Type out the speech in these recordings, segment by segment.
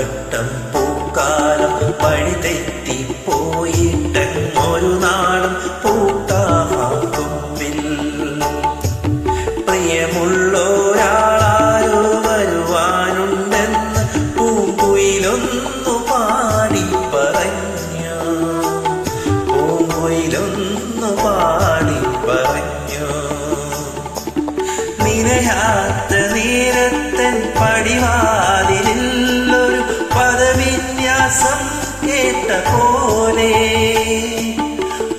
പലവട്ടം പൂക്കാലം വഴി തെറ്റിപ്പോയിട്ടൊരു നാളും പൂക്കാമാക്കുമ്പിൽ പ്രിയമുള്ളൊരാളാരോ വരുവാനുണ്ടെന്ന് പൂങ്കുയിലൊന്നു പാടി പറഞ്ഞു. പൂങ്കുയിലൊന്നു പാടി പറഞ്ഞു. നിനയാത്ത നേരത്തൻ പടിവാതിലിൽ കേട്ട പോലെ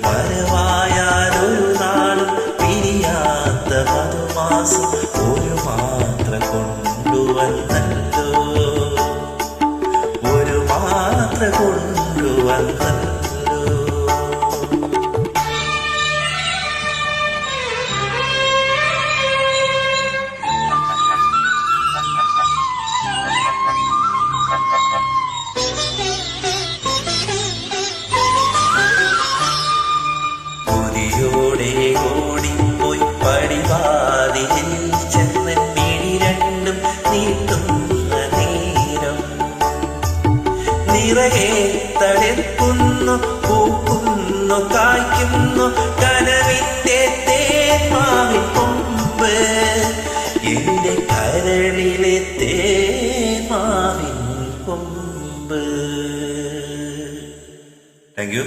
വരവായാലൊരു നാളും പിരിയാത്ത മധുമാസം ഒരു മാത്ര കൊണ്ടുവന്നല്ലോ ഒരു മാത്ര കൊണ്ടുവന്നല്ലോ നിറയെ തളിർക്കുന്നു പൂക്കുന്നു കായ്ക്കുന്നു. കനവിന്റെ തേമാവിൻ കൊമ്പ് എന്റെ കരളിലെ കൊമ്പ്. Thank you